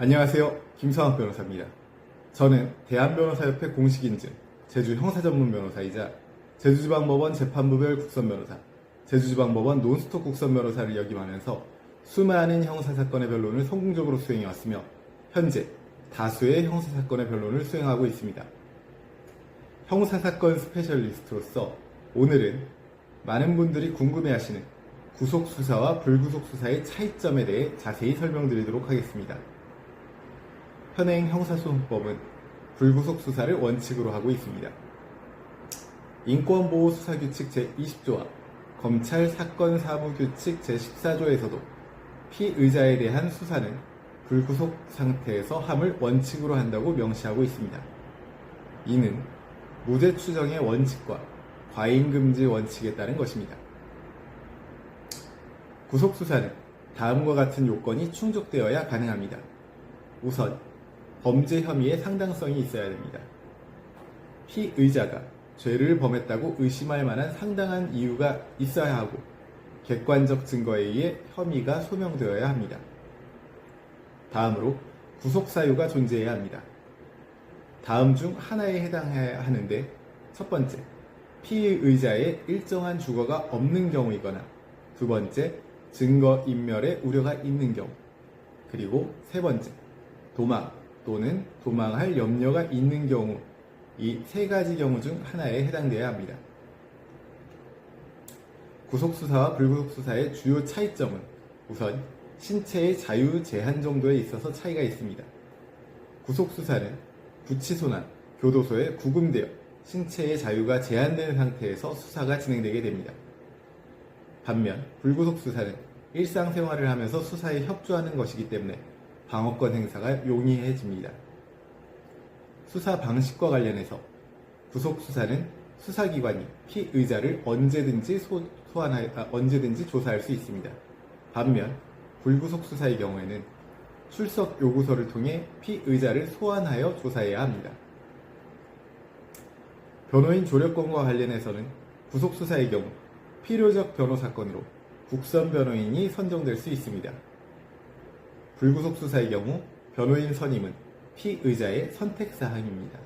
안녕하세요. 김성학 변호사입니다. 저는 대한변호사협회 공식인증, 제주 형사전문 변호사이자 제주지방법원 재판부별 국선 변호사, 제주지방법원 논스톱 국선 변호사를 역임하면서 수많은 형사사건의 변론을 성공적으로 수행해왔으며 현재 다수의 형사사건의 변론을 수행하고 있습니다. 형사사건 스페셜리스트로서 오늘은 많은 분들이 궁금해하시는 구속수사와 불구속수사의 차이점에 대해 자세히 설명드리도록 하겠습니다. 현행 형사소송법은 불구속 수사를 원칙으로 하고 있습니다. 인권보호수사규칙 제20조와 검찰 사건 사무 규칙 제14조에서도 피의자에 대한 수사는 불구속 상태에서 함을 원칙으로 한다고 명시하고 있습니다. 이는 무죄 추정의 원칙과 과잉금지 원칙에 따른 것입니다. 구속수사는 다음과 같은 요건이 충족되어야 가능합니다. 우선 범죄 혐의의 상당성이 있어야 됩니다. 피의자가 죄를 범했다고 의심할 만한 상당한 이유가 있어야 하고 객관적 증거에 의해 혐의가 소명되어야 합니다. 다음으로 구속 사유가 존재해야 합니다. 다음 중 하나에 해당해야 하는데 첫 번째, 피의자의 일정한 주거가 없는 경우이거나 두 번째, 증거 인멸의 우려가 있는 경우 그리고 세 번째, 도망 또는 도망할 염려가 있는 경우 이 세 가지 경우 중 하나에 해당되어야 합니다. 구속수사와 불구속수사의 주요 차이점은 우선 신체의 자유 제한 정도에 있어서 차이가 있습니다. 구속수사는 구치소나 교도소에 구금되어 신체의 자유가 제한된 상태에서 수사가 진행되게 됩니다. 반면 불구속수사는 일상생활을 하면서 수사에 협조하는 것이기 때문에 방어권 행사가 용이해집니다. 수사 방식과 관련해서 구속수사는 수사기관이 피의자를 언제든지 소, 소환하, 아, 언제든지 조사할 수 있습니다. 반면 불구속 수사의 경우에는 출석 요구서를 통해 피의자를 소환하여 조사해야 합니다. 변호인 조력권과 관련해서는 구속 수사의 경우 필요적 변호 사건으로 국선 변호인이 선정될 수 있습니다. 불구속 수사의 경우 변호인 선임은 피의자의 선택 사항입니다.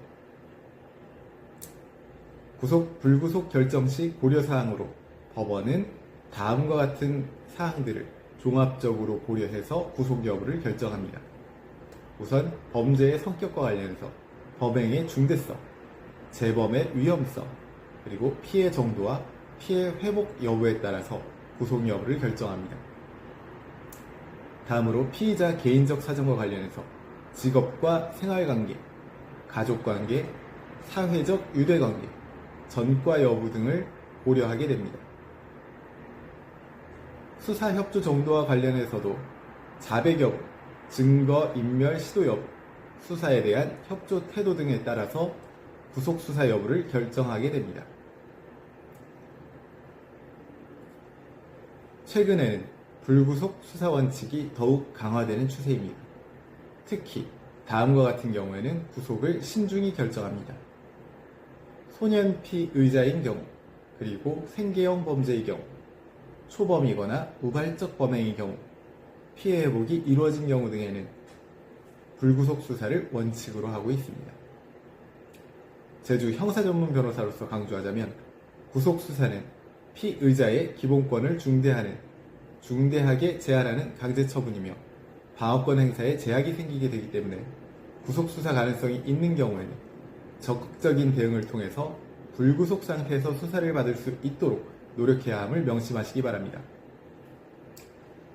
구속 불구속 결정 시 고려 사항으로 법원은 다음과 같은 사항들을 종합적으로 고려해서 구속 여부를 결정합니다. 우선 범죄의 성격과 관련해서 범행의 중대성, 재범의 위험성, 그리고 피해 정도와 피해 회복 여부에 따라서 구속 여부를 결정합니다. 다음으로 피의자 개인적 사정과 관련해서 직업과 생활관계, 가족관계, 사회적 유대관계, 전과 여부 등을 고려하게 됩니다. 수사 협조 정도와 관련해서도 자백 여부, 증거 인멸 시도 여부, 수사에 대한 협조 태도 등에 따라서 구속 수사 여부를 결정하게 됩니다. 최근에는 불구속 수사 원칙이 더욱 강화되는 추세입니다. 특히 다음과 같은 경우에는 구속을 신중히 결정합니다. 소년 피 의자인 경우, 그리고 생계형 범죄의 경우, 초범이거나 우발적 범행의 경우, 피해 회복이 이루어진 경우 등에는 불구속 수사를 원칙으로 하고 있습니다. 제주 형사 전문 변호사로서 강조하자면 구속 수사는 피의자의 기본권을 중대하는 중대하게 제한하는 강제 처분이며 방어권 행사에 제약이 생기게 되기 때문에 구속 수사 가능성이 있는 경우에는 적극적인 대응을 통해서 불구속 상태에서 수사를 받을 수 있도록 노력해야 함을 명심하시기 바랍니다.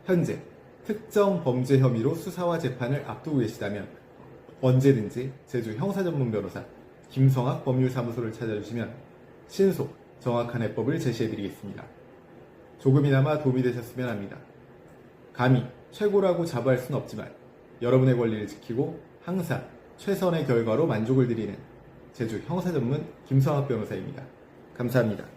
현재 특정 범죄 혐의로 수사와 재판을 앞두고 계시다면 언제든지 제주 형사전문 변호사 김성학 법률사무소를 찾아주시면 신속, 정확한 해법을 제시해드리겠습니다. 조금이나마 도움이 되셨으면 합니다. 감히 최고라고 자부할 수는 없지만 여러분의 권리를 지키고 항상 최선의 결과로 만족을 드리는 제주 형사 전문 김성학 변호사입니다. 감사합니다.